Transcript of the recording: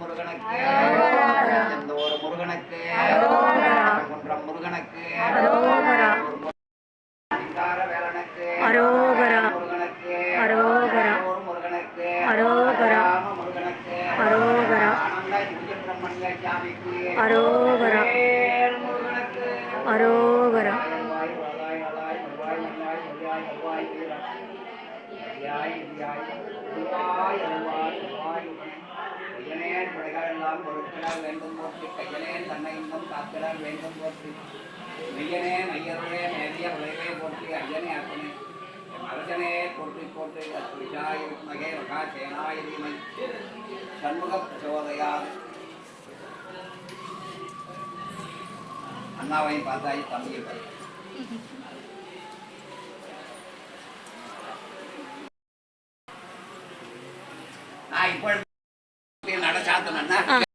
முருகனுக்கு எந்த ஒரு முருகனுக்கு குன்றம் முருகனுக்கு வேலனுக்கு அரோகரா முருகனுக்கு அரோகரா ஒரு முருகனுக்கு அரோகரா முருகனுக்கு அரோகரா சுப்பிரமணிய சாமிக்கு அரோகரா முருகனுக்கு அரோகரா வருவாய் வருவாய் வருவாய் எல்லாம் பொருட்களால் வேண்டும் போற்றி கையனே தன்னை இன்னும் காக்கிறார் வேண்டும் போற்றி. மெய்யனே மையருளே மேலிய உலகே போற்றி ஐயனே அப்பனே அரசனே போற்றி போற்றி அத்விஷாய வித்மகே மகாசேனாய தீமை சண்முக பிரச்சோதயா அண்ணாவையும் பார்த்தாய் தம்பியை பார்த்தாய். நான் இப்போ 嗯